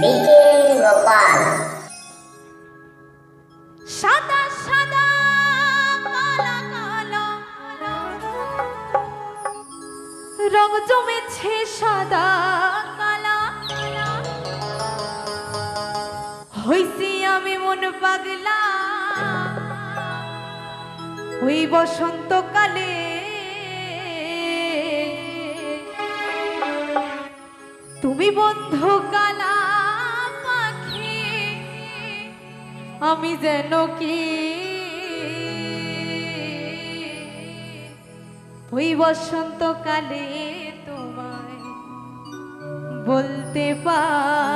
বিকেল গোপাল সাদা সাদা রং। জমেছে সাদা কালা। হইছি আমি মন পাগলা। ওই বসন্তকালে তুমি বন্ধু কালা। আমি যেন কি? ওই বসন্তকালে তোমায় বলতে পারি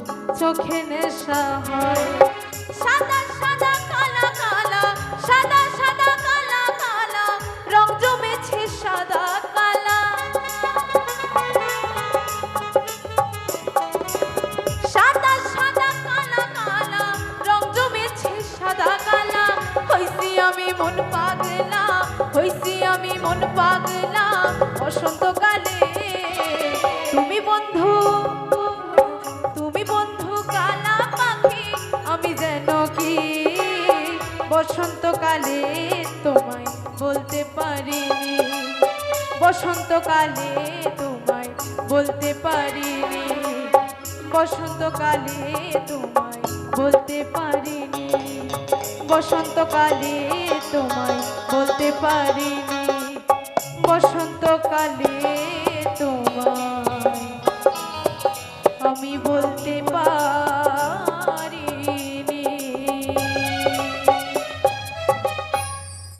চোখে নেশা হয়। সাদা বসন্তকালে তোমায় বলতে পারিনি। বসন্তকালে তোমায় বলতে পারিনি। বসন্তকালে তোমায় বলতে পারিনি। বসন্তকালে তোমায় বলতে পারিনি। বসন্তকালে তোমায় আমি বলতে পারি